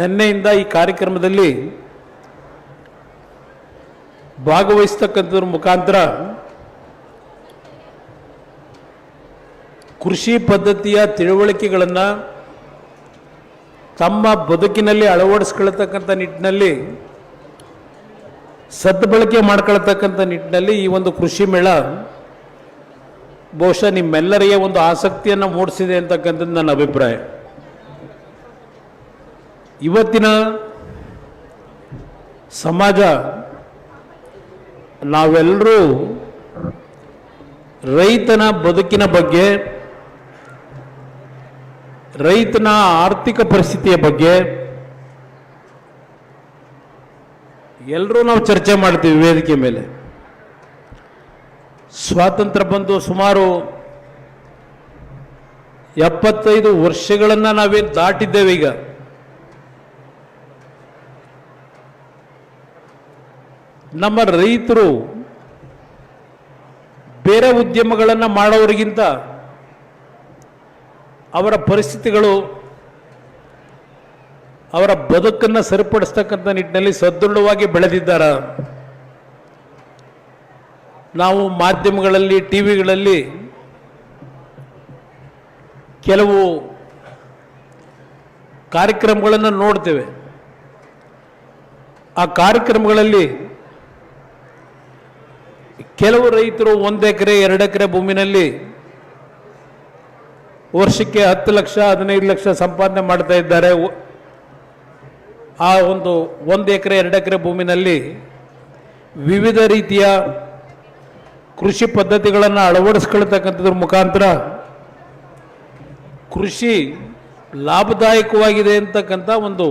ನಿನ್ನೆಯಿಂದ ಈ ಕಾರ್ಯಕ್ರಮದಲ್ಲಿ ಭಾಗವಹಿಸ್ತಕ್ಕಂಥದ್ರ ಮುಖಾಂತರ ಕೃಷಿ ಪದ್ಧತಿಯ ತಿಳುವಳಿಕೆಗಳನ್ನು ತಮ್ಮ ಬದುಕಿನಲ್ಲಿ ಅಳವಡಿಸ್ಕೊಳ್ತಕ್ಕಂಥ ನಿಟ್ಟಿನಲ್ಲಿ, ಸದ್ಬಳಕೆ ಮಾಡ್ಕೊಳ್ತಕ್ಕಂಥ ನಿಟ್ಟಿನಲ್ಲಿ ಈ ಒಂದು ಕೃಷಿ ಮೇಳ ಬಹುಶಃ ನಿಮ್ಮೆಲ್ಲರಿಗೆ ಒಂದು ಆಸಕ್ತಿಯನ್ನು ಮೂಡಿಸಿದೆ ಅಂತಕ್ಕಂಥದ್ದು ನನ್ನ ಅಭಿಪ್ರಾಯ. ಇವತ್ತಿನ ಸಮಾಜ ನಾವೆಲ್ಲರೂ ರೈತನ ಬದುಕಿನ ಬಗ್ಗೆ, ರೈತನ ಆರ್ಥಿಕ ಪರಿಸ್ಥಿತಿಯ ಬಗ್ಗೆ ಎಲ್ಲರೂ ನಾವು ಚರ್ಚೆ ಮಾಡ್ತೀವಿ ವೇದಿಕೆ ಮೇಲೆ. ಸ್ವಾತಂತ್ರ್ಯ ಬಂದು ಸುಮಾರು ಎಪ್ಪತ್ತೈದು ವರ್ಷಗಳನ್ನು ನಾವೇನು ದಾಟಿದ್ದೇವೆ ಈಗ. ನಮ್ಮ ರೈತರು ಬೇರೆ ಉದ್ಯಮಗಳನ್ನು ಮಾಡೋರಿಗಿಂತ ಅವರ ಪರಿಸ್ಥಿತಿಗಳು, ಅವರ ಬದುಕನ್ನು ಸರಿಪಡಿಸ್ತಕ್ಕಂಥ ನಿಟ್ಟಿನಲ್ಲಿ ಸದೃಢವಾಗಿ ಬೆಳೆದಿದ್ದಾರೆ. ನಾವು ಮಾಧ್ಯಮಗಳಲ್ಲಿ ಟಿ ವಿಗಳಲ್ಲಿ ಕೆಲವು ಕಾರ್ಯಕ್ರಮಗಳನ್ನು ನೋಡ್ತೇವೆ. ಆ ಕಾರ್ಯಕ್ರಮಗಳಲ್ಲಿ ಕೆಲವು ರೈತರು ಒಂದು ಎಕರೆ, ಎರಡು ಎಕರೆ ಭೂಮಿನಲ್ಲಿ ವರ್ಷಕ್ಕೆ ಹತ್ತು ಲಕ್ಷ, ಹದಿನೈದು ಲಕ್ಷ ಸಂಪಾದನೆ ಮಾಡ್ತಾ ಇದ್ದಾರೆ. ಆ ಒಂದು ಒಂದು ಎಕರೆ, ಎರಡು ಎಕರೆ ಭೂಮಿನಲ್ಲಿ ವಿವಿಧ ರೀತಿಯ ಕೃಷಿ ಪದ್ಧತಿಗಳನ್ನು ಅಳವಡಿಸ್ಕೊಳ್ತಕ್ಕಂಥದ್ರ ಮುಖಾಂತರ ಕೃಷಿ ಲಾಭದಾಯಕವಾಗಿದೆ ಅಂತಕ್ಕಂಥ ಒಂದು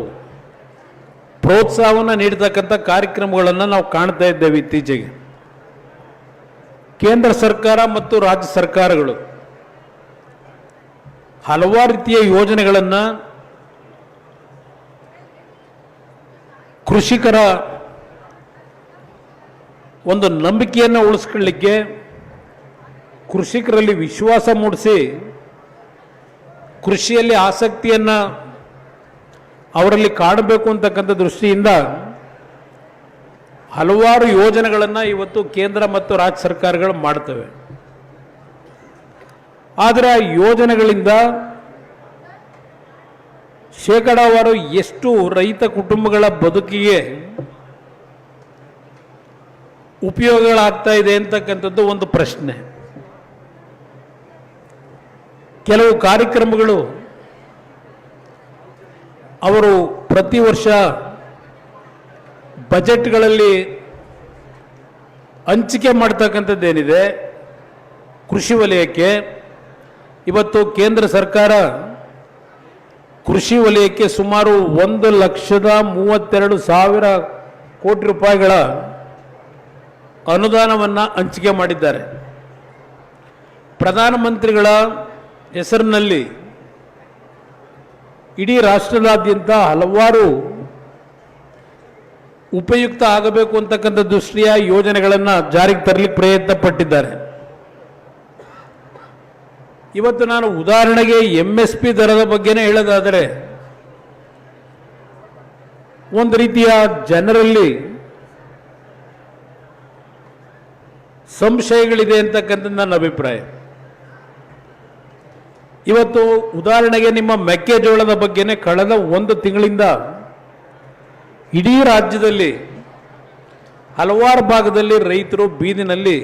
ಪ್ರೋತ್ಸಾಹವನ್ನು ನೀಡತಕ್ಕಂಥ ಕಾರ್ಯಕ್ರಮಗಳನ್ನು ನಾವು ಕಾಣ್ತಾ ಇದ್ದೇವೆ ಇತ್ತೀಚೆಗೆ. ಕೇಂದ್ರ ಸರ್ಕಾರ ಮತ್ತು ರಾಜ್ಯ ಸರ್ಕಾರಗಳು ಹಲವಾರು ರೀತಿಯ ಯೋಜನೆಗಳನ್ನು ಕೃಷಿಕರ ಒಂದು ನಂಬಿಕೆಯನ್ನು ಉಳಿಸ್ಕೊಳ್ಳಿಕ್ಕೆ ಕೃಷಿಕರಲ್ಲಿ ವಿಶ್ವಾಸ ಮೂಡಿಸಿ ಕೃಷಿಯಲ್ಲಿ ಆಸಕ್ತಿಯನ್ನು ಅವರಲ್ಲಿ ಕಾಣಬೇಕು ಅಂತಕ್ಕಂಥ ದೃಷ್ಟಿಯಿಂದ ಹಲವಾರು ಯೋಜನೆಗಳನ್ನು ಇವತ್ತು ಕೇಂದ್ರ ಮತ್ತು ರಾಜ್ಯ ಸರ್ಕಾರಗಳು ಮಾಡ್ತವೆ. ಆದರೆ ಆ ಯೋಜನೆಗಳಿಂದ ಶೇಕಡಾವಾರು ಎಷ್ಟು ರೈತ ಕುಟುಂಬಗಳ ಬದುಕಿಗೆ ಉಪಯೋಗಗಳಾಗ್ತಾ ಇದೆ ಅಂತಕ್ಕಂಥದ್ದು ಒಂದು ಪ್ರಶ್ನೆ. ಕೆಲವು ಕಾರ್ಯಕ್ರಮಗಳು ಅವರು ಪ್ರತಿ ವರ್ಷ ಬಜೆಟ್ಗಳಲ್ಲಿ ಹಂಚಿಕೆ ಮಾಡ್ತಕ್ಕಂಥದ್ದೇನಿದೆ, ಕೃಷಿ ವಲಯಕ್ಕೆ, ಇವತ್ತು ಕೇಂದ್ರ ಸರ್ಕಾರ ಕೃಷಿ ವಲಯಕ್ಕೆ ಸುಮಾರು ಒಂದು ಲಕ್ಷದ ಮೂವತ್ತೆರಡು ಸಾವಿರ ಕೋಟಿ ರೂಪಾಯಿಗಳ ಅನುದಾನವನ್ನು ಹಂಚಿಕೆ ಮಾಡಿದ್ದಾರೆ. ಪ್ರಧಾನಮಂತ್ರಿಗಳ ಹೆಸರಿನಲ್ಲಿ ಇಡೀ ರಾಷ್ಟ್ರದಾದ್ಯಂತ ಹಲವಾರು ಉಪಯುಕ್ತ ಆಗಬೇಕು ಅಂತಕ್ಕಂಥ ದೃಷ್ಟಿಯ ಯೋಜನೆಗಳನ್ನು ಜಾರಿಗೆ ತರಲಿಕ್ಕೆ ಪ್ರಯತ್ನ ಪಟ್ಟಿದ್ದಾರೆ ಇವತ್ತು ನಾನು ಉದಾಹರಣೆಗೆ ಎಂ ಎಸ್ ಪಿ ದರದ ಬಗ್ಗೆನೇ ಹೇಳೋದಾದರೆ, ಒಂದು ರೀತಿಯ ಜನರಲ್ಲಿ ಸಂಶಯಗಳಿದೆ ಅಂತಕ್ಕಂಥ ನನ್ನ ಅಭಿಪ್ರಾಯ. ಇವತ್ತು ಉದಾಹರಣೆಗೆ ನಿಮ್ಮ ಮೆಕ್ಕೆಜೋಳದ ಬಗ್ಗೆನೇ ಕಳೆದ ಒಂದು ತಿಂಗಳಿಂದ ಇಡೀ ರಾಜ್ಯದಲ್ಲಿ, ಹಲವಾರು ಭಾಗದಲ್ಲಿ ರೈತರು ಬೀದಿನಲ್ಲಿ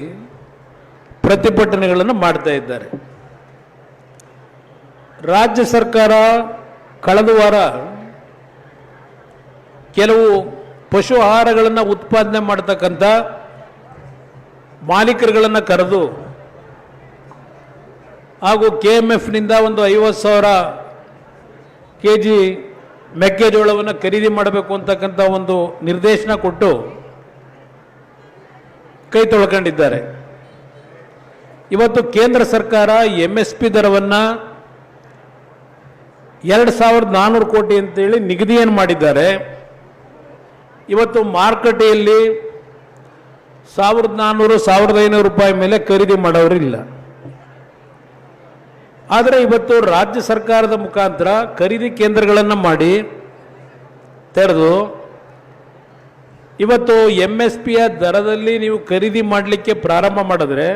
ಪ್ರತಿಭಟನೆಗಳನ್ನು ಮಾಡ್ತಾ ಇದ್ದಾರೆ. ರಾಜ್ಯ ಸರ್ಕಾರ ಕಳೆದ ವಾರ ಕೆಲವು ಪಶು ಆಹಾರಗಳನ್ನು ಉತ್ಪಾದನೆ ಮಾಡ್ತಕ್ಕಂಥ ಮಾಲೀಕರುಗಳನ್ನು ಕರೆದು ಹಾಗೂ ಕೆ ಎಂ ಎಫ್ನಿಂದ ಒಂದು ಐವತ್ತು ಸಾವಿರ ಕೆ ಜಿ ಮೆಕ್ಕೆಜೋಳವನ್ನು ಖರೀದಿ ಮಾಡಬೇಕು ಅಂತಕ್ಕಂಥ ಒಂದು ನಿರ್ದೇಶನ ಕೊಟ್ಟು ಕೈ ತೊಳ್ಕೊಂಡಿದ್ದಾರೆ. ಇವತ್ತು ಕೇಂದ್ರ ಸರ್ಕಾರ ಎಂ ಎಸ್ ಪಿ ದರವನ್ನು ಎರಡು ಸಾವಿರದ ನಾನ್ನೂರು ಕೋಟಿ ಅಂತೇಳಿ ನಿಗದಿಯನ್ನು ಮಾಡಿದ್ದಾರೆ. ಇವತ್ತು ಮಾರುಕಟ್ಟೆಯಲ್ಲಿ ಸಾವಿರದ ನಾನ್ನೂರು ಸಾವಿರದ ಐನೂರು ರೂಪಾಯಿ ಮೇಲೆ ಖರೀದಿ ಮಾಡೋರಿಲ್ಲ. ಆದರೆ ಇವತ್ತು ರಾಜ್ಯ ಸರ್ಕಾರದ ಮುಖಾಂತರ ಖರೀದಿ ಕೇಂದ್ರಗಳನ್ನು ಮಾಡಿ ತೆರೆದು, ಇವತ್ತು ಎಂ ಎಸ್ ಪಿಯ ದರದಲ್ಲಿ ನೀವು ಖರೀದಿ ಮಾಡಲಿಕ್ಕೆ ಪ್ರಾರಂಭ ಮಾಡಿದ್ರೆ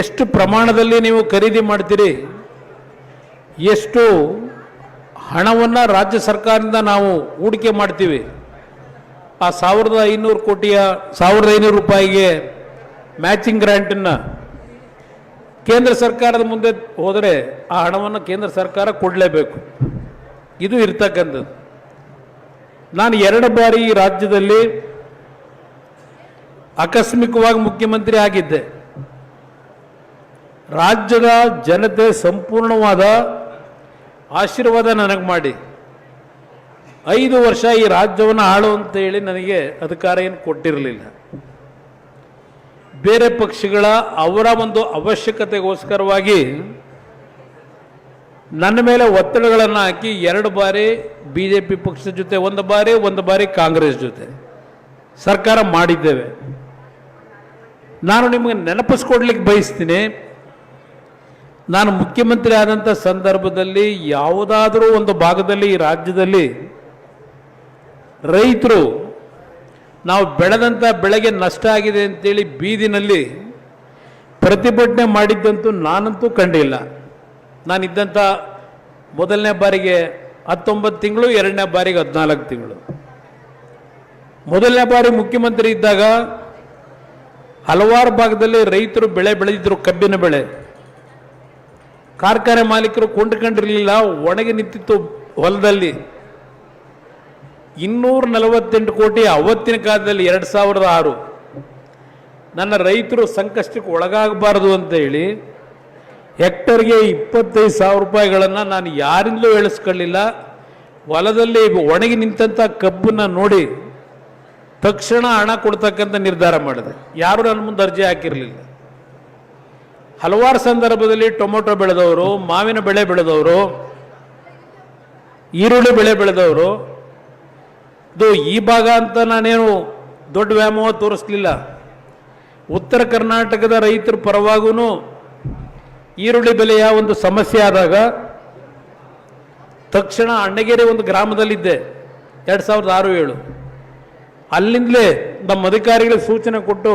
ಎಷ್ಟು ಪ್ರಮಾಣದಲ್ಲಿ ನೀವು ಖರೀದಿ ಮಾಡ್ತೀರಿ? ಎಷ್ಟು ಹಣವನ್ನು ರಾಜ್ಯ ಸರ್ಕಾರದಿಂದ ನಾವು ಹೂಡಿಕೆ ಮಾಡ್ತೀವಿ? ಆ ಸಾವಿರದ ಐನೂರು ಕೋಟಿಯ, ಸಾವಿರದ ಐನೂರು ರೂಪಾಯಿಗೆ ಮ್ಯಾಚಿಂಗ್ ಗ್ರ್ಯಾಂಟನ್ನು ಕೇಂದ್ರ ಸರ್ಕಾರದ ಮುಂದೆ ಹೋದರೆ ಆ ಹಣವನ್ನು ಕೇಂದ್ರ ಸರ್ಕಾರ ಕೊಡಲೇಬೇಕು. ಇದು ಇರ್ತಕ್ಕಂಥದ್ದು. ನಾನು ಎರಡು ಬಾರಿ ರಾಜ್ಯದಲ್ಲಿ ಆಕಸ್ಮಿಕವಾಗಿ ಮುಖ್ಯಮಂತ್ರಿ ಆಗಿದ್ದೆ. ರಾಜ್ಯದ ಜನತೆ ಸಂಪೂರ್ಣವಾದ ಆಶೀರ್ವಾದ ನನಗೆ ಮಾಡಿ. ಐದು ವರ್ಷ ಈ ರಾಜ್ಯವನ್ನು ಆಳು ಅಂತ ಹೇಳಿ ನನಗೆ ಅಧಿಕಾರ ಏನು ಕೊಟ್ಟಿರಲಿಲ್ಲ. ಬೇರೆ ಪಕ್ಷಗಳ ಅವರ ಒಂದು ಅವಶ್ಯಕತೆಗೋಸ್ಕರವಾಗಿ ನನ್ನ ಮೇಲೆ ಒತ್ತಡಗಳನ್ನು ಹಾಕಿ ಎರಡು ಬಾರಿ ಬಿ ಜೆ ಪಿ ಪಕ್ಷದ ಜೊತೆ, ಒಂದು ಬಾರಿ ಒಂದು ಬಾರಿ ಕಾಂಗ್ರೆಸ್ ಜೊತೆ ಸರ್ಕಾರ ಮಾಡಿದ್ದೇವೆ. ನಾನು ನಿಮಗೆ ನೆನಪಿಸ್ಕೊಡ್ಲಿಕ್ಕೆ ಬಯಸ್ತೀನಿ. ನಾನು ಮುಖ್ಯಮಂತ್ರಿ ಆದಂಥ ಸಂದರ್ಭದಲ್ಲಿ ಯಾವುದಾದರೂ ಒಂದು ಭಾಗದಲ್ಲಿ, ಈ ರಾಜ್ಯದಲ್ಲಿ ರೈತರು ನಾವು ಬೆಳೆದಂಥ ಬೆಳೆಗೆ ನಷ್ಟ ಆಗಿದೆ ಅಂತೇಳಿ ಬೀದಿನಲ್ಲಿ ಪ್ರತಿಭಟನೆ ಮಾಡಿದ್ದಂತೂ ನಾನಂತೂ ಕಂಡಿಲ್ಲ. ನಾನಿದ್ದಂಥ ಮೊದಲನೇ ಬಾರಿಗೆ ಹತ್ತೊಂಬತ್ತು ತಿಂಗಳು, ಎರಡನೇ ಬಾರಿಗೆ ಹದಿನಾಲ್ಕು ತಿಂಗಳು. ಮೊದಲನೇ ಬಾರಿ ಮುಖ್ಯಮಂತ್ರಿ ಇದ್ದಾಗ ಹಲವಾರು ಭಾಗದಲ್ಲಿ ರೈತರು ಬೆಳೆ ಬೆಳೆದಿದ್ರು, ಕಬ್ಬಿನ ಬೆಳೆ. ಕಾರ್ಖಾನೆ ಮಾಲೀಕರು ಕೊಂಡುಕೊಂಡಿರಲಿಲ್ಲ, ಒಣಗಿ ನಿಂತಿತ್ತು ಹೊಲದಲ್ಲಿ. ಇನ್ನೂರ ನಲವತ್ತೆಂಟು ಕೋಟಿ ಅವತ್ತಿನ ಕಾಲದಲ್ಲಿ ಎರಡು ಸಾವಿರದ ಆರು. ನನ್ನ ರೈತರು ಸಂಕಷ್ಟಕ್ಕೆ ಒಳಗಾಗಬಾರದು ಅಂತ ಹೇಳಿ ಹೆಕ್ಟರ್ಗೆ ಇಪ್ಪತ್ತೈದು ಸಾವಿರ ರೂಪಾಯಿಗಳನ್ನು ನಾನು ಯಾರಿಂದಲೂ ಹೇಳಿಸ್ಕೊಳ್ಳಿಲ್ಲ. ಹೊಲದಲ್ಲಿ ಒಣಗಿ ನಿಂತಂಥ ಕಬ್ಬನ್ನ ನೋಡಿ ತಕ್ಷಣ ಹಣ ಕೊಡ್ತಕ್ಕಂಥ ನಿರ್ಧಾರ ಮಾಡಿದೆ. ಯಾರು ನನ್ನ ಮುಂದೆ ಅರ್ಜಿ ಹಾಕಿರಲಿಲ್ಲ. ಹಲವಾರು ಸಂದರ್ಭದಲ್ಲಿ ಟೊಮೊಟೊ ಬೆಳೆದವರು, ಮಾವಿನ ಬೆಳೆ ಬೆಳೆದವರು, ಈರುಳ್ಳಿ ಬೆಳೆ ಬೆಳೆದವರು ಇದು ಈ ಭಾಗ ಅಂತ ನಾನೇನು ದೊಡ್ಡ ವ್ಯಾಮೋಹ ತೋರಿಸ್ಲಿಲ್ಲ. ಉತ್ತರ ಕರ್ನಾಟಕದ ರೈತರ ಪರವಾಗೂ ಈರುಳ್ಳಿ ಬೆಲೆಯ ಒಂದು ಸಮಸ್ಯೆ ಆದಾಗ ತಕ್ಷಣ ಅಣ್ಣಗೆರೆ ಒಂದು ಗ್ರಾಮದಲ್ಲಿದ್ದೆ, ಎರಡು ಸಾವಿರದ ಆರು ಏಳು. ಅಲ್ಲಿಂದಲೇ ನಮ್ಮ ಅಧಿಕಾರಿಗಳಿಗೆ ಸೂಚನೆ ಕೊಟ್ಟು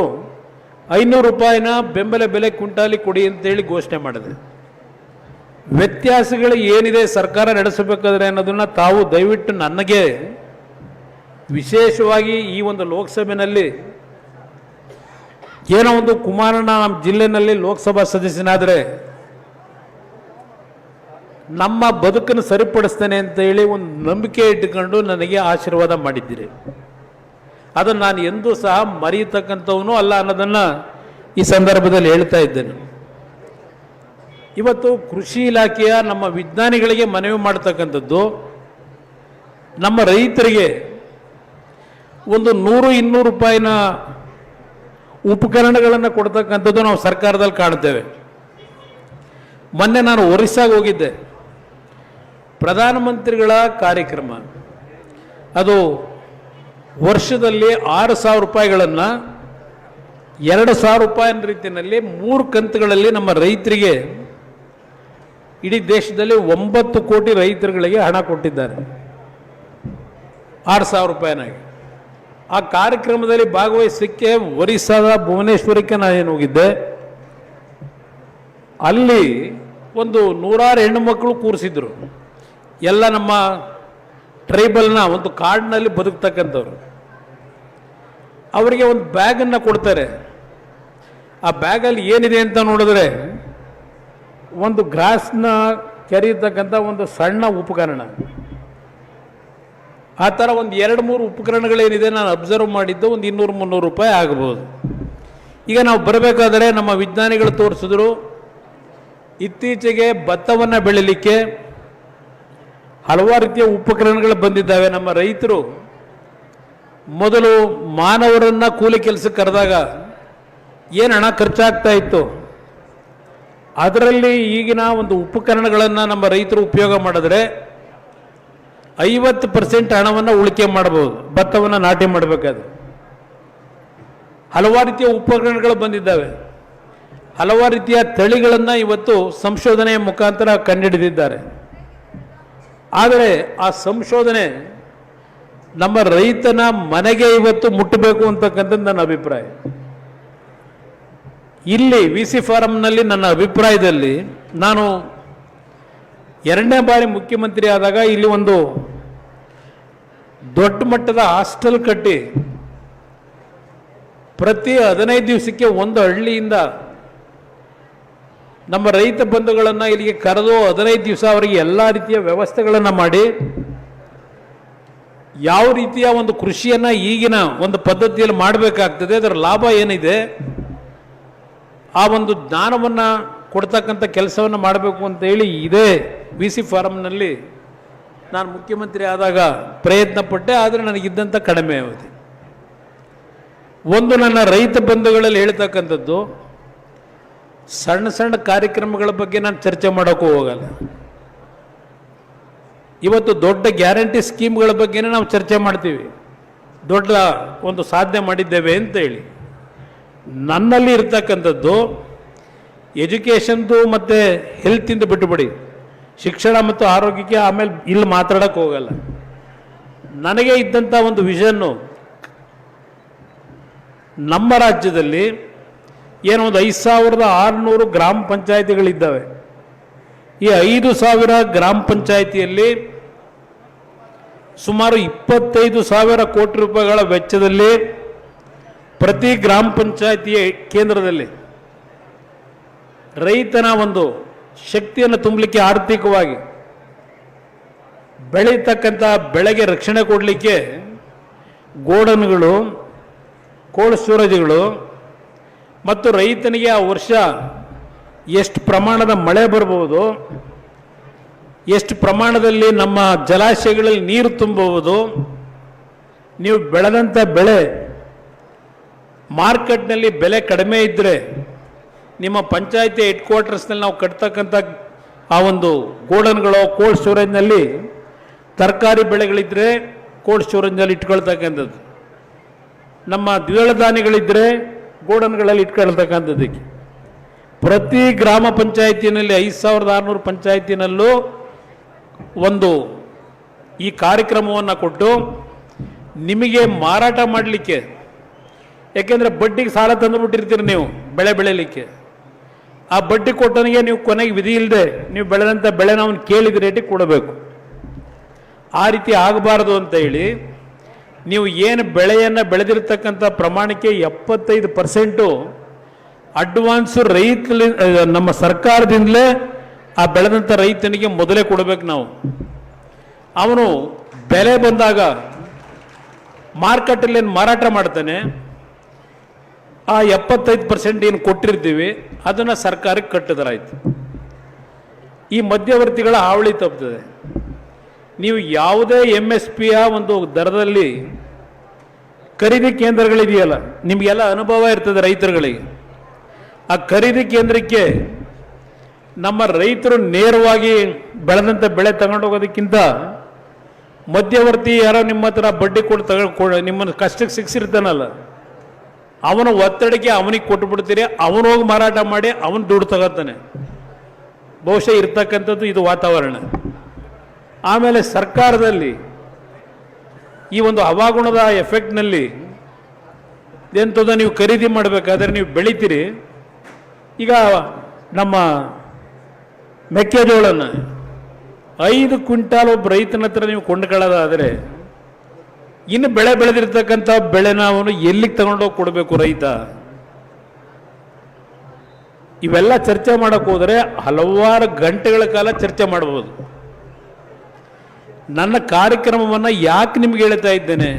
ಐನೂರು ರೂಪಾಯಿನ ಬೆಂಬಲ ಬೆಲೆ ಕುಂಟಾಲಿ ಕೊಡಿ ಅಂತೇಳಿ ಘೋಷಣೆ ಮಾಡಿದೆ. ವ್ಯತ್ಯಾಸಗಳು ಏನಿದೆ ಸರ್ಕಾರ ನಡೆಸಬೇಕಾದ್ರೆ ಅನ್ನೋದನ್ನ ತಾವು ದಯವಿಟ್ಟು ನನಗೆ ವಿಶೇಷವಾಗಿ ಈ ಒಂದು ಲೋಕಸಭೆಯಲ್ಲಿ ಏನೋ ಒಂದು ಕುಮಾರಣ್ಣ ನಮ್ಮ ಜಿಲ್ಲೆನಲ್ಲಿ ಲೋಕಸಭಾ ಸದಸ್ಯನಾದರೆ ನಮ್ಮ ಬದುಕನ್ನು ಸರಿಪಡಿಸ್ತೇನೆ ಅಂತ ಹೇಳಿ ಒಂದು ನಂಬಿಕೆ ಇಟ್ಟುಕೊಂಡು ನನಗೆ ಆಶೀರ್ವಾದ ಮಾಡಿದ್ದೀರಿ. ಅದನ್ನು ನಾನು ಎಂದೂ ಸಹ ಮರೆಯತಕ್ಕಂಥವನು ಅಲ್ಲ ಅನ್ನೋದನ್ನು ಈ ಸಂದರ್ಭದಲ್ಲಿ ಹೇಳ್ತಾ ಇದ್ದೇನೆ. ಇವತ್ತು ಕೃಷಿ ಇಲಾಖೆಯ ನಮ್ಮ ವಿಜ್ಞಾನಿಗಳಿಗೆ ಮನವಿ ಮಾಡ್ತಕ್ಕಂಥದ್ದು ನಮ್ಮ ರೈತರಿಗೆ ಒಂದು ನೂರು, ಇನ್ನೂರು ರೂಪಾಯಿನ ಉಪಕರಣಗಳನ್ನು ಕೊಡ್ತಕ್ಕಂಥದ್ದು ನಾವು ಸರ್ಕಾರದಲ್ಲಿ ಕಾಣ್ತೇವೆ ಮೊನ್ನೆ ನಾನು ಒರಿಸ್ಸಾಗ ಹೋಗಿದ್ದೆ. ಪ್ರಧಾನಮಂತ್ರಿಗಳ ಕಾರ್ಯಕ್ರಮ. ಅದು ವರ್ಷದಲ್ಲಿ ಆರು ಸಾವಿರ ರೂಪಾಯಿಗಳನ್ನು ಎರಡು ಸಾವಿರ ರೂಪಾಯಿ ರೀತಿಯಲ್ಲಿ ಮೂರು ಕಂತುಗಳಲ್ಲಿ ನಮ್ಮ ರೈತರಿಗೆ ಇಡೀ ದೇಶದಲ್ಲಿ ಒಂಬತ್ತು ಕೋಟಿ ರೈತರುಗಳಿಗೆ ಹಣ ಕೊಟ್ಟಿದ್ದಾರೆ. ಆರು ಸಾವಿರ ರೂಪಾಯಿನಾಗಿ. ಆ ಕಾರ್ಯಕ್ರಮದಲ್ಲಿ ಭಾಗವಹಿಸಲಿಕ್ಕೆ ಒರಿಸ್ಸಾದ ಭುವನೇಶ್ವರಕ್ಕೆ ನಾನೇನು ಹೋಗಿದ್ದೆ? ಅಲ್ಲಿ ಒಂದು ನೂರಾರು ಹೆಣ್ಣು ಮಕ್ಕಳು ಕೂರಿಸಿದ್ರು. ಎಲ್ಲ ನಮ್ಮ ಟ್ರೈಬಲ್ನ ಒಂದು ಕಾಡಿನಲ್ಲಿ ಬದುಕ್ತಕ್ಕಂಥವ್ರು. ಅವರಿಗೆ ಒಂದು ಬ್ಯಾಗನ್ನು ಕೊಡ್ತಾರೆ. ಆ ಬ್ಯಾಗಲ್ಲಿ ಏನಿದೆ ಅಂತ ನೋಡಿದ್ರೆ ಒಂದು ಗ್ರಾಸ್ನ ಕೆರೆಯತಕ್ಕಂಥ ಒಂದು ಸಣ್ಣ ಉಪಕರಣ. ಆ ಥರ ಒಂದು ಎರಡು ಮೂರು ಉಪಕರಣಗಳೇನಿದೆ ನಾನು ಅಬ್ಸರ್ವ್ ಮಾಡಿದ್ದು ಒಂದು ಇನ್ನೂರು ಮುನ್ನೂರು ರೂಪಾಯಿ ಆಗ್ಬೋದು. ಈಗ ನಾವು ಬರಬೇಕಾದರೆ ನಮ್ಮ ವಿಜ್ಞಾನಿಗಳು ತೋರಿಸಿದ್ರು, ಇತ್ತೀಚೆಗೆ ಭತ್ತವನ್ನು ಬೆಳಿಲಿಕ್ಕೆ ಹಲವಾರು ರೀತಿಯ ಉಪಕರಣಗಳು ಬಂದಿದ್ದಾವೆ. ನಮ್ಮ ರೈತರು ಮೊದಲು ಮಾನವರನ್ನ ಕೂಲಿ ಕೆಲಸಕ್ಕೆ ಕರೆದಾಗ ಏನು ಹಣ ಖರ್ಚಾಗ್ತಾ ಇತ್ತು? ಅದರಲ್ಲಿ ಈಗಿನ ಒಂದು ಉಪಕರಣಗಳನ್ನು ನಮ್ಮ ರೈತರು ಉಪಯೋಗ ಮಾಡಿದ್ರೆ ಐವತ್ತು ಪರ್ಸೆಂಟ್ ಹಣವನ್ನು ಉಳಿಕೆ ಮಾಡಬಹುದು. ಭತ್ತವನ್ನು ನಾಟಿ ಮಾಡಬೇಕಾದ್ರೆ. ಹಲವಾರು ರೀತಿಯ ಉಪಕರಣಗಳು ಬಂದಿದ್ದಾವೆ. ಹಲವಾರು ರೀತಿಯ ತಳಿಗಳನ್ನು ಇವತ್ತು ಸಂಶೋಧನೆಯ ಮುಖಾಂತರ ಕಂಡುಹಿಡಿದಿದ್ದಾರೆ ಆದರೆ ಆ ಸಂಶೋಧನೆ ನಮ್ಮ ರೈತನ ಮನೆಗೆ ಇವತ್ತು ಮುಟ್ಟಬೇಕು ಅಂತಕ್ಕಂಥದ್ದು ನನ್ನ ಅಭಿಪ್ರಾಯ. ಇಲ್ಲಿ ವಿ ಸಿ ಫಾರಂನಲ್ಲಿ ನನ್ನ ಅಭಿಪ್ರಾಯದಲ್ಲಿ ನಾನು ಎರಡನೇ ಬಾರಿ ಮುಖ್ಯಮಂತ್ರಿ ಆದಾಗ ಇಲ್ಲಿ ಒಂದು ದೊಡ್ಡ ಮಟ್ಟದ ಹಾಸ್ಟೆಲ್ ಕಟ್ಟಿ ಪ್ರತಿ ಹದಿನೈದು ದಿವಸಕ್ಕೆ ಒಂದು ಹಳ್ಳಿಯಿಂದ ನಮ್ಮ ರೈತ ಬಂಧುಗಳನ್ನು ಇಲ್ಲಿಗೆ ಕರೆದು ಹದಿನೈದು ದಿವಸ ಅವರಿಗೆ ಎಲ್ಲ ರೀತಿಯ ವ್ಯವಸ್ಥೆಗಳನ್ನು ಮಾಡಿ, ಯಾವ ರೀತಿಯ ಒಂದು ಕೃಷಿಯನ್ನು ಈಗಿನ ಒಂದು ಪದ್ಧತಿಯಲ್ಲಿ ಮಾಡಬೇಕಾಗ್ತದೆ, ಅದರ ಲಾಭ ಏನಿದೆ, ಆ ಒಂದು ಜ್ಞಾನವನ್ನು ಕೊಡ್ತಕ್ಕಂಥ ಕೆಲಸವನ್ನು ಮಾಡಬೇಕು ಅಂತ ಹೇಳಿ ಇದೇ ವಿ ಸಿ ಫಾರಂನಲ್ಲಿ ನಾನು ಮುಖ್ಯಮಂತ್ರಿ ಆದಾಗ ಪ್ರಯತ್ನ ಪಟ್ಟೆ, ಆದರೆ ನನಗಿದ್ದಂಥ ಕಡಿಮೆ ಅವಧಿ. ಒಂದು ನನ್ನ ರೈತ ಬಂಧುಗಳಲ್ಲಿ ಹೇಳ್ತಕ್ಕಂಥದ್ದು, ಸಣ್ಣ ಸಣ್ಣ ಕಾರ್ಯಕ್ರಮಗಳ ಬಗ್ಗೆ ನಾನು ಚರ್ಚೆ ಮಾಡೋಕ್ಕೂ ಹೋಗಲ್ಲ. ಇವತ್ತು ದೊಡ್ಡ ಗ್ಯಾರಂಟಿ ಸ್ಕೀಮ್ಗಳ ಬಗ್ಗೆನೇ ನಾವು ಚರ್ಚೆ ಮಾಡ್ತೀವಿ. ದೊಡ್ಡ ಒಂದು ಸಾಧನೆ ಮಾಡಿದ್ದೇವೆ ಅಂತ ಹೇಳಿ. ನನ್ನಲ್ಲಿ ಇರ್ತಕ್ಕಂಥದ್ದು ಎಜುಕೇಷನ್ದು ಮತ್ತು ಹೆಲ್ತಿಂದ ಬಿಟ್ಟುಬಿಡಿ. ಶಿಕ್ಷಣ ಮತ್ತು ಆರೋಗ್ಯಕ್ಕೆ ಆಮೇಲೆ ಇಲ್ಲಿ ಮಾತಾಡೋಕ್ಕೆ ಹೋಗಲ್ಲ. ನನಗೆ ಇದ್ದಂಥ ಒಂದು ವಿಷನ್ನು ನಮ್ಮ ರಾಜ್ಯದಲ್ಲಿ ಏನೋ ಒಂದು ಐದು ಸಾವಿರದ ಆರುನೂರು ಗ್ರಾಮ ಪಂಚಾಯಿತಿಗಳಿದ್ದಾವೆ. ಈ ಐದು ಸಾವಿರ ಗ್ರಾಮ ಪಂಚಾಯಿತಿಯಲ್ಲಿ ಸುಮಾರು ಇಪ್ಪತ್ತೈದು ಸಾವಿರ ಕೋಟಿ ರೂಪಾಯಿಗಳ ವೆಚ್ಚದಲ್ಲಿ ಪ್ರತಿ ಗ್ರಾಮ ಪಂಚಾಯಿತಿಯ ಕೇಂದ್ರದಲ್ಲಿ ರೈತನ ಒಂದು ಶಕ್ತಿಯನ್ನು ತುಂಬಲಿಕ್ಕೆ ಆರ್ಥಿಕವಾಗಿ ಬೆಳೀತಕ್ಕಂಥ ಬೆಳೆಗೆ ರಕ್ಷಣೆ ಕೊಡಲಿಕ್ಕೆ ಗೋಡನ್ಗಳು ಕೋಲ್ಡ್ ಸ್ಟೋರೇಜ್ಗಳು ಮತ್ತು ರೈತನಿಗೆ ಆ ವರ್ಷ ಎಷ್ಟು ಪ್ರಮಾಣದ ಮಳೆ ಬರ್ಬೋದು, ಎಷ್ಟು ಪ್ರಮಾಣದಲ್ಲಿ ನಮ್ಮ ಜಲಾಶಯಗಳಲ್ಲಿ ನೀರು ತುಂಬುವುದು ನೀವು ಬೆಳೆದಂಥ ಬೆಳೆ ಮಾರ್ಕೆಟ್ನಲ್ಲಿ ಬೆಲೆ ಕಡಿಮೆ ಇದ್ದರೆ ನಿಮ್ಮ ಪಂಚಾಯತಿ ಹೆಡ್ ಕ್ವಾರ್ಟರ್ಸ್ನಲ್ಲಿ ನಾವು ಕಟ್ತಕ್ಕಂಥ ಆ ಒಂದು ಗೋಡನ್ಗಳು, ಕೋಲ್ಡ್ ಸ್ಟೋರೇಜ್ನಲ್ಲಿ ತರಕಾರಿ ಬೆಳೆಗಳಿದ್ದರೆ ಕೋಲ್ಡ್ ಸ್ಟೋರೇಜ್ನಲ್ಲಿ ಇಟ್ಕೊಳ್ತಕ್ಕಂಥದ್ದು. ನಮ್ಮ ದ್ವಿದಳ ಧಾನ್ಯಗಳಿದ್ದರೆ ಗೋಡನ್ಗಳಲ್ಲಿ ಇಟ್ಕೊಳ್ತಕ್ಕಂಥದ್ದಕ್ಕೆ. ಪ್ರತಿ ಗ್ರಾಮ ಪಂಚಾಯತಿನಲ್ಲಿ ಐದು ಸಾವಿರದ ಆರುನೂರು ಪಂಚಾಯತಿನಲ್ಲೂ ಒಂದು ಈ ಕಾರ್ಯಕ್ರಮವನ್ನು ಕೊಟ್ಟು ನಿಮಗೆ ಮಾರಾಟ ಮಾಡಲಿಕ್ಕೆ, ಯಾಕೆಂದರೆ ಬಡ್ಡಿಗೆ ಸಾಲ ತಂದುಬಿಟ್ಟಿರ್ತೀರಿ ನೀವು ಬೆಳೆ ಬೆಳೆಯಲಿಕ್ಕೆ. ಆ ಬಡ್ಡಿ ಕೊಟ್ಟನಿಗೆ ನೀವು ಕೊನೆಗೆ ವಿಧಿ ಇಲ್ಲದೆ ನೀವು ಬೆಳೆದಂಥ ಬೆಳೆನ ನಾವು ಕೇಳಿದ ರೇಟಿಗೆ ಕೊಡಬೇಕು. ಆ ರೀತಿ ಆಗಬಾರದು ಅಂತ ಹೇಳಿ, ನೀವು ಏನು ಬೆಳೆಯನ್ನು ಬೆಳೆದಿರ್ತಕ್ಕಂಥ ಪ್ರಮಾಣಕ್ಕೆ ಎಪ್ಪತ್ತೈದು ಪರ್ಸೆಂಟು ಅಡ್ವಾನ್ಸು ರೈತ ನಮ್ಮ ಸರ್ಕಾರದಿಂದಲೇ ಆ ಬೆಳೆದಂಥ ರೈತನಿಗೆ ಮೊದಲೇ ಕೊಡಬೇಕು ನಾವು. ಅವನು ಬೆಲೆ ಬಂದಾಗ ಮಾರ್ಕೆಟಲ್ಲಿ ಮಾರಾಟ ಮಾಡ್ತಾನೆ ಆ ಎಪ್ಪತ್ತೈದು ಪರ್ಸೆಂಟ್ ಏನು ಕೊಟ್ಟಿರ್ತೀವಿ, ಅದನ್ನು ಸರ್ಕಾರಕ್ಕೆ ಕಟ್ಟಿದ್ರಾಯ್ತು. ಈ ಮಧ್ಯವರ್ತಿಗಳ ಹಾವಳಿ ತಪ್ಪುತ್ತದೆ ನೀವು ಯಾವುದೇ ಎಂ ಎಸ್ ಪಿಯ ಒಂದು ದರದಲ್ಲಿ ಖರೀದಿ ಕೇಂದ್ರಗಳಿದೆಯಲ್ಲ, ನಿಮಗೆಲ್ಲ ಅನುಭವ ಇರ್ತದೆ ರೈತರುಗಳಿಗೆ. ಆ ಖರೀದಿ ಕೇಂದ್ರಕ್ಕೆ ನಮ್ಮ ರೈತರು ನೇರವಾಗಿ ಬೆಳೆದಂಥ ಬೆಳೆ ತಗೊಂಡೋಗೋದಕ್ಕಿಂತ ಮಧ್ಯವರ್ತಿ ಯಾರೋ ನಿಮ್ಮ ಹತ್ರ ಬಡ್ಡಿ ಕೊಟ್ಟು ತಗೊಂಡು ನಿಮ್ಮನ್ನು ಕಷ್ಟಕ್ಕೆ ಸಿಕ್ಸಿರ್ತಾನಲ್ಲ. ಅವನ ಒತ್ತಡಕ್ಕೆ ಅವನಿಗೆ ಕೊಟ್ಟು ಬಿಡ್ತೀರಿ ಅವನು ಹೋಗಿ ಮಾರಾಟ ಮಾಡಿ, ಅವನು ದುಡ್ಡು ತಗೋತಾನೆ. ಬಹುಶಃ ಇರ್ತಕ್ಕಂಥದ್ದು ಇದು ವಾತಾವರಣ. ಆಮೇಲೆ ಸರ್ಕಾರದಲ್ಲಿ ಈ ಒಂದು ಹವಾಗುಣದ ಎಫೆಕ್ಟ್ನಲ್ಲಿ ಎಂಥದ್ದು ನೀವು ಖರೀದಿ ಮಾಡಬೇಕಾದ್ರೆ ನೀವು ಬೆಳಿತೀರಿ. ಈಗ ನಮ್ಮ ಮೆಕ್ಕೆಜೋಳನ ಐದು ಕ್ವಿಂಟಾಲ್ ಒಬ್ಬ ರೈತನ ಹತ್ರ ನೀವು ಕೊಂಡ್ಕೊಳ್ಳೋದಾದರೆ ಇನ್ನು ಬೆಳೆ ಬೆಳೆದಿರ್ತಕ್ಕಂಥ ಬೆಳೆನ ಅವನು ಎಲ್ಲಿಗೆ ತಗೊಂಡೋಗಿ ಕೊಡಬೇಕು ರೈತ? ಇವೆಲ್ಲ ಚರ್ಚೆ ಮಾಡಕ್ಕೆ ಹೋದರೆ ಹಲವಾರು ಗಂಟೆಗಳ ಕಾಲ ಚರ್ಚೆ ಮಾಡಬಹುದು ನನ್ನ ಕಾರ್ಯಕ್ರಮವನ್ನು ಯಾಕೆ ನಿಮ್ಗೆ ಹೇಳ್ತಾ ಇದ್ದೇನೆ?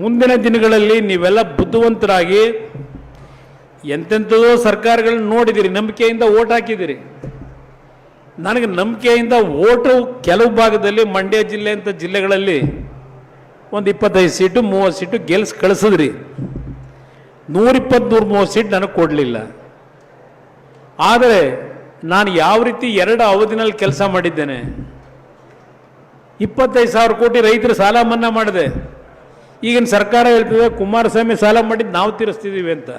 ಮುಂದಿನ ದಿನಗಳಲ್ಲಿ ನೀವೆಲ್ಲ ಬುದ್ಧಿವಂತರಾಗಿ ಎಂತೆಂಥದೋ ಸರ್ಕಾರಗಳನ್ನ ನೋಡಿದಿರಿ, ನಂಬಿಕೆಯಿಂದ ಓಟ್ ಹಾಕಿದಿರಿ. ನನಗೆ ನಂಬಿಕೆಯಿಂದ ಓಟು ಕೆಲವು ಭಾಗದಲ್ಲಿ ಮಂಡ್ಯ ಜಿಲ್ಲೆ ಅಂತ ಜಿಲ್ಲೆಗಳಲ್ಲಿ ಒಂದು ಇಪ್ಪತ್ತೈದು ಸೀಟು, ಮೂವತ್ತು ಸೀಟು ಗೆಲ್ಸಿ ಕಳಿಸಿದ್ರಿ. ನೂರಿಪ್ಪತ್ತು ನೂರು ಮೂವತ್ತು ಸೀಟ್ ನನಗೆ ಕೊಡಲಿಲ್ಲ. ಆದರೆ ನಾನು ಯಾವ ರೀತಿ ಎರಡು ಅವಧಿನಲ್ಲಿ ಕೆಲಸ ಮಾಡಿದ್ದೇನೆ. ಇಪ್ಪತ್ತೈದು ಸಾವಿರ ಕೋಟಿ ರೈತರು ಸಾಲ ಮನ್ನಾ ಮಾಡಿದೆ. ಈಗಿನ ಸರ್ಕಾರ ಹೇಳ್ತದೆ, ಕುಮಾರಸ್ವಾಮಿ ಸಾಲ ಮಾಡಿದ್ದು ನಾವು ತೀರಿಸ್ತಿದ್ದೀವಿ ಅಂತ.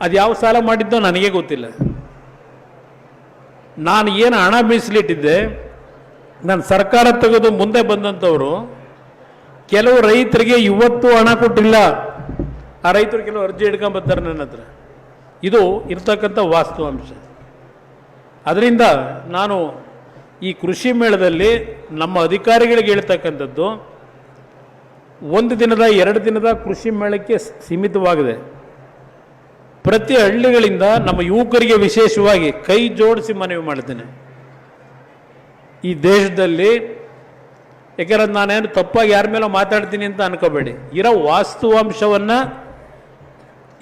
ಅದು ಯಾವ ಸಾಲ ಮಾಡಿದ್ದೋ ನನಗೆ ಗೊತ್ತಿಲ್ಲ. ನಾನು ಏನು ಹಣ ಮೀಸಲಿಟ್ಟಿದ್ದೆ ನಾನು ಸರ್ಕಾರ ತೆಗೆದು ಮುಂದೆ ಬಂದಂಥವರು, ಕೆಲವು ರೈತರಿಗೆ ಇವತ್ತು ಹಣ ಕೊಟ್ಟಿಲ್ಲ. ಆ ರೈತರು ಕೆಲವು ಅರ್ಜಿ ಹಿಡ್ಕೊಂಡ್ ಬರ್ತಾರೆ ನನ್ನ ಹತ್ರ. ಇದು ಇರ್ತಕ್ಕಂಥ ವಾಸ್ತವಾಂಶ. ಅದರಿಂದ ನಾನು ಈ ಕೃಷಿ ಮೇಳದಲ್ಲಿ ನಮ್ಮ ಅಧಿಕಾರಿಗಳಿಗೆ ಹೇಳ್ತಕ್ಕಂಥದ್ದು, ಒಂದು ದಿನದ, ಎರಡು ದಿನದ ಕೃಷಿ ಮೇಳಕ್ಕೆ ಸೀಮಿತವಾಗಿದೆ. ಪ್ರತಿ ಹಳ್ಳಿಗಳಿಂದ ನಮ್ಮ ಯುವಕರಿಗೆ ವಿಶೇಷವಾಗಿ ಕೈ ಜೋಡಿಸಿ ಮನವಿ ಮಾಡ್ತೇನೆ. ಈ ದೇಶದಲ್ಲಿ ಯಾಕೆಂದ್ರೆ ನಾನೇನು ತಪ್ಪಾಗಿ ಯಾರ ಮೇಲೆ ಮಾತಾಡ್ತೀನಿ ಅಂತ ಅನ್ಕೋಬೇಡಿ. ಇರೋ ವಾಸ್ತವಾಂಶವನ್ನು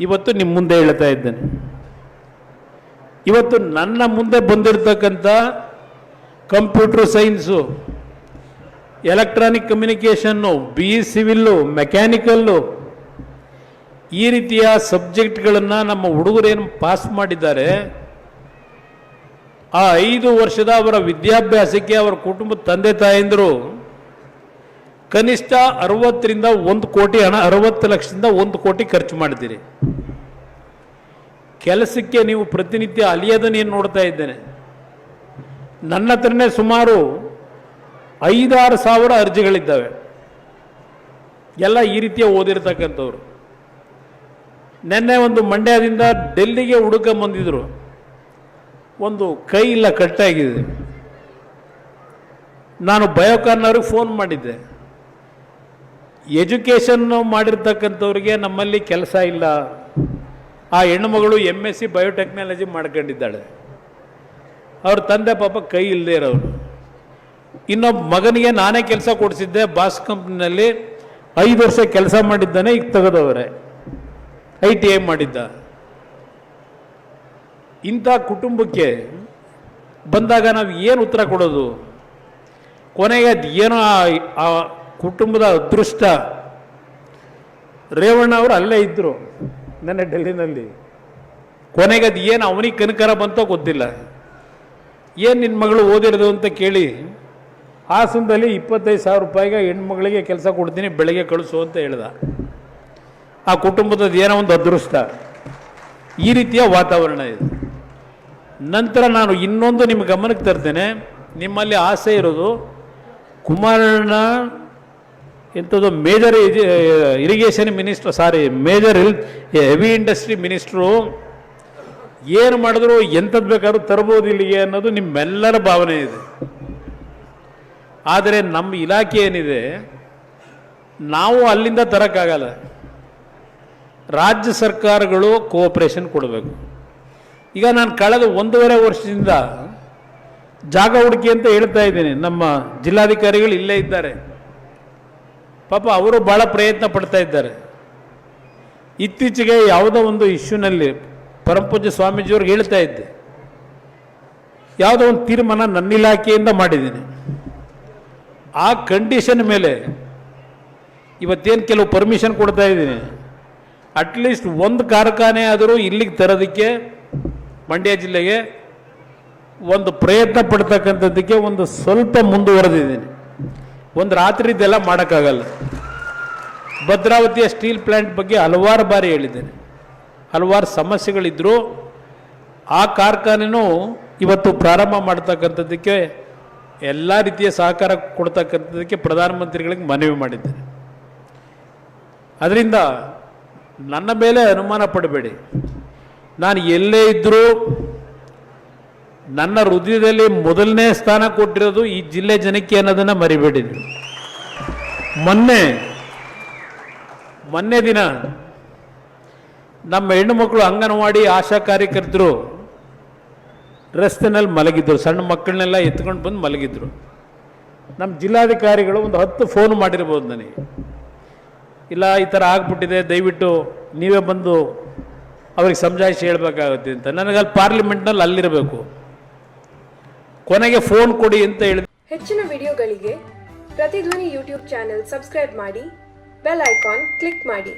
ಇವತ್ತು ನಿಮ್ಮ ಮುಂದೆ ಹೇಳ್ತಾ ಇದ್ದೇನೆ. ಇವತ್ತು ನನ್ನ ಮುಂದೆ ಬಂದಿರತಕ್ಕಂಥ computer science, electronic communication, B E civil, mechanical ಈ ರೀತಿಯ ಸಬ್ಜೆಕ್ಟ್ಗಳನ್ನು ನಮ್ಮ ಹುಡುಗರೇನು ಪಾಸ್ ಮಾಡಿದ್ದಾರೆ, ಆ ಐದು ವರ್ಷದ ಅವರ ವಿದ್ಯಾಭ್ಯಾಸಕ್ಕೆ ಅವರ ಕುಟುಂಬದ ತಂದೆ ತಾಯಂದರು ಕನಿಷ್ಠ ಅರವತ್ತರಿಂದ ಒಂದು ಕೋಟಿ ಹಣ, ಅರವತ್ತು ಲಕ್ಷದಿಂದ ಒಂದು ಕೋಟಿ ಖರ್ಚು ಮಾಡಿದ್ದೀರಿ. ಕೆಲಸಕ್ಕೆ ನೀವು ಪ್ರತಿನಿತ್ಯ ಅಲಿಯೋದನ್ನೇನು ನೋಡ್ತಾ ಇದ್ದೇನೆ. ನನ್ನ ಹತ್ರನೇ ಸುಮಾರು ಐದಾರು ಸಾವಿರ ಅರ್ಜಿಗಳಿದ್ದಾವೆ. ಎಲ್ಲ ಈ ರೀತಿಯ ಓದಿರ್ತಕ್ಕಂಥವ್ರು. ನಿನ್ನೆ ಒಂದು ಮಂಡ್ಯದಿಂದ ಡೆಲ್ಲಿಗೆ ಹುಡುಕಂಬಂದಿದ್ರು ಒಂದು ಕೈ ಇಲ್ಲ, ಕಟ್ಟಾಗಿದೆ. ನಾನು ಬಯೋಕಾರ್ನವ್ರಿಗೆ ಫೋನ್ ಮಾಡಿದ್ದೆ. ಎಜುಕೇಷನ್ನು ಮಾಡಿರ್ತಕ್ಕಂಥವ್ರಿಗೆ ನಮ್ಮಲ್ಲಿ ಕೆಲಸ ಇಲ್ಲ. ಆ ಹೆಣ್ಣುಮಗಳು ಎಂ ಎಸ್ ಸಿ ಬಯೋಟೆಕ್ನಾಲಜಿ ಮಾಡ್ಕೊಂಡಿದ್ದಾಳೆ. ಅವ್ರ ತಂದೆ ಪಾಪ ಕೈ ಇಲ್ಲದೆ ಇರೋರು. ಇನ್ನೊಬ್ಬ ಮಗನಿಗೆ ನಾನೇ ಕೆಲಸ ಕೊಡಿಸಿದ್ದೆ, ಬಾಸ್ ಕಂಪ್ನಿನಲ್ಲಿ ಐದು ವರ್ಷ ಕೆಲಸ ಮಾಡಿದ್ದಾನೆ, ಈಗ ತೆಗೆದವರೆ. ಐ ಟಿ ಐ ಮಾಡಿದ್ದ. ಇಂಥ ಕುಟುಂಬಕ್ಕೆ ಬಂದಾಗ ನಾವು ಏನು ಉತ್ತರ ಕೊಡೋದು? ಕೊನೆಗೆ ಅದು ಏನೋ ಆ- ಕುಟುಂಬದ ಅದೃಷ್ಟ. ರೇವಣ್ಣ ಅವರು ಅಲ್ಲೇ ಇದ್ದರು ನನ್ನ ಡೆಲ್ಲಿನಲ್ಲಿ. ಕೊನೆಗೆ ಅದು ಏನು ಅವನಿಗೆ ಕನಕರ ಬಂತೋ ಗೊತ್ತಿಲ್ಲ. ಏನು ನಿನ್ನ ಮಗಳು ಓದಿರೋದು ಅಂತ ಕೇಳಿ, ಹಾಸನದಲ್ಲಿ ಇಪ್ಪತ್ತೈದು ಸಾವಿರ ರೂಪಾಯಿಗೆ ಹೆಣ್ಮಗಳಿಗೆ ಕೆಲಸ ಕೊಡ್ತೀನಿ, ಬೆಳಗ್ಗೆ ಕಳಿಸು ಅಂತ ಹೇಳ್ದ. ಆ ಕುಟುಂಬದ ಏನೋ ಒಂದು ಅದೃಷ್ಟ. ಈ ರೀತಿಯ ವಾತಾವರಣ ಇದೆ. ನಂತರ ನಾನು ಇನ್ನೊಂದು ನಿಮ್ಮ ಗಮನಕ್ಕೆ ತರ್ತೇನೆ. ನಿಮ್ಮಲ್ಲಿ ಆಸೆ ಇರೋದು ಕುಮಾರಣ್ಣ ಎಂಥದ್ದು major irrigation minister sorry major heavy industry minister ಏನು ಮಾಡಿದ್ರು ಎಂಥದ್ದು ಬೇಕಾದ್ರೂ ತರಬಹುದು ಇಲ್ಲಿಗೆ ಅನ್ನೋದು ನಿಮ್ಮೆಲ್ಲರ ಭಾವನೆ ಇದೆ. ಆದರೆ ನಮ್ಮ ಇಲಾಖೆ ಏನಿದೆ, ನಾವು ಅಲ್ಲಿಂದ ತರೋಕ್ಕಾಗಲ್ಲ. ರಾಜ್ಯ ಸರ್ಕಾರಗಳು ಕೋಆಪ್ರೇಷನ್ ಕೊಡಬೇಕು. ಈಗ ನಾನು ಕಳೆದ ಒಂದೂವರೆ ವರ್ಷದಿಂದ ಜಾಗ ಹುಡುಕಿ ಅಂತ ಹೇಳ್ತಾ ಇದ್ದೀನಿ. ನಮ್ಮ ಜಿಲ್ಲಾಧಿಕಾರಿಗಳು ಇಲ್ಲೇ ಇದ್ದಾರೆ. ಪಾಪ ಅವರು ಭಾಳ ಪ್ರಯತ್ನ ಪಡ್ತಾ ಇದ್ದಾರೆ. ಇತ್ತೀಚೆಗೆ ಯಾವುದೋ ಒಂದು ಇಶ್ಯೂನಲ್ಲಿ ಪರಮಪೂಜ್ಯ ಸ್ವಾಮೀಜಿಯವ್ರಿಗೆ ಹೇಳ್ತಾ ಇದ್ದೆ. ಯಾವುದೋ ಒಂದು ತೀರ್ಮಾನ ನನ್ನ ಇಲಾಖೆಯಿಂದ ಮಾಡಿದ್ದೀನಿ. ಆ ಕಂಡೀಷನ್ ಮೇಲೆ ಇವತ್ತೇನು ಕೆಲವು ಪರ್ಮಿಷನ್ ಕೊಡ್ತಾ ಇದ್ದೀನಿ. ಅಟ್ಲೀಸ್ಟ್ ಒಂದು ಕಾರ್ಖಾನೆ ಆದರೂ ಇಲ್ಲಿಗೆ ತರೋದಕ್ಕೆ ಮಂಡ್ಯ ಜಿಲ್ಲೆಗೆ ಒಂದು ಪ್ರಯತ್ನ ಪಡ್ತಕ್ಕಂಥದ್ದಕ್ಕೆ ಒಂದು ಸ್ವಲ್ಪ ಮುಂದುವರೆದಿದ್ದೀನಿ. ಒಂದು ರಾತ್ರಿದೆಲ್ಲ ಮಾಡೋಕ್ಕಾಗಲ್ಲ. ಭದ್ರಾವತಿಯ ಸ್ಟೀಲ್ ಪ್ಲ್ಯಾಂಟ್ ಬಗ್ಗೆ ಹಲವಾರು ಬಾರಿ ಹೇಳಿದ್ದೇನೆ. ಹಲವಾರು ಸಮಸ್ಯೆಗಳಿದ್ದರೂ ಆ ಕಾರ್ಖಾನೆನೂ ಇವತ್ತು ಪ್ರಾರಂಭ ಮಾಡ್ತಕ್ಕಂಥದ್ದಕ್ಕೆ ಎಲ್ಲ ರೀತಿಯ ಸಹಕಾರ ಕೊಡ್ತಕ್ಕಂಥದ್ದಕ್ಕೆ ಪ್ರಧಾನಮಂತ್ರಿಗಳಿಗೆ ಮನವಿ ಮಾಡಿದ್ದೇನೆ. ಅದರಿಂದ ನನ್ನ ಮೇಲೆ ಅನುಮಾನ ಪಡಬೇಡಿ. ನಾನು ಎಲ್ಲೇ ಇದ್ದರೂ ನನ್ನ ಹೃದಯದಲ್ಲಿ ಮೊದಲನೇ ಸ್ಥಾನ ಕೊಟ್ಟಿರೋದು ಈ ಜಿಲ್ಲೆ ಜನಕ್ಕೆ ಅನ್ನೋದನ್ನು ಮರಿಬೇಡಿ ಮೊನ್ನೆ ಮೊನ್ನೆ ದಿನ ನಮ್ಮ ಹೆಣ್ಣುಮಕ್ಕಳು ಅಂಗನವಾಡಿ ಆಶಾ ಕಾರ್ಯಕರ್ತರು ರಸ್ತೆನಲ್ಲಿ ಮಲಗಿದ್ರು. ಸಣ್ಣ ಮಕ್ಕಳನ್ನೆಲ್ಲ ಎತ್ಕೊಂಡು ಬಂದು ಮಲಗಿದ್ರು. ನಮ್ಮ ಜಿಲ್ಲಾಧಿಕಾರಿಗಳು ಒಂದು ಹತ್ತು ಫೋನ್ ಮಾಡಿರ್ಬೋದು ನನಗೆ. ಇಲ್ಲ, ಈ ಥರ ಆಗ್ಬಿಟ್ಟಿದೆ, ದಯವಿಟ್ಟು ನೀವೇ ಬಂದು ಅವ್ರಿಗೆ ಸಮಜಾಯಿಸಿ ಹೇಳಬೇಕಾಗುತ್ತೆ ಅಂತ. ನನಗೆ ಅಲ್ಲಿ ಪಾರ್ಲಿಮೆಂಟ್ನಲ್ಲಿ ಅಲ್ಲಿರಬೇಕು. ಕೊನೆಗೆ ಫೋನ್ ಕೊಡಿ ಅಂತ ಹೇಳಿ ಹೆಚ್ಚಿನ ವಿಡಿಯೋಗಳಿಗೆ ಪ್ರತಿಧ್ವನಿ ಯೂಟ್ಯೂಬ್ ಚಾನೆಲ್ ಸಬ್ಸ್ಕ್ರೈಬ್ ಮಾಡಿ, ಬೆಲ್ ಐಕಾನ್ ಕ್ಲಿಕ್ ಮಾಡಿ.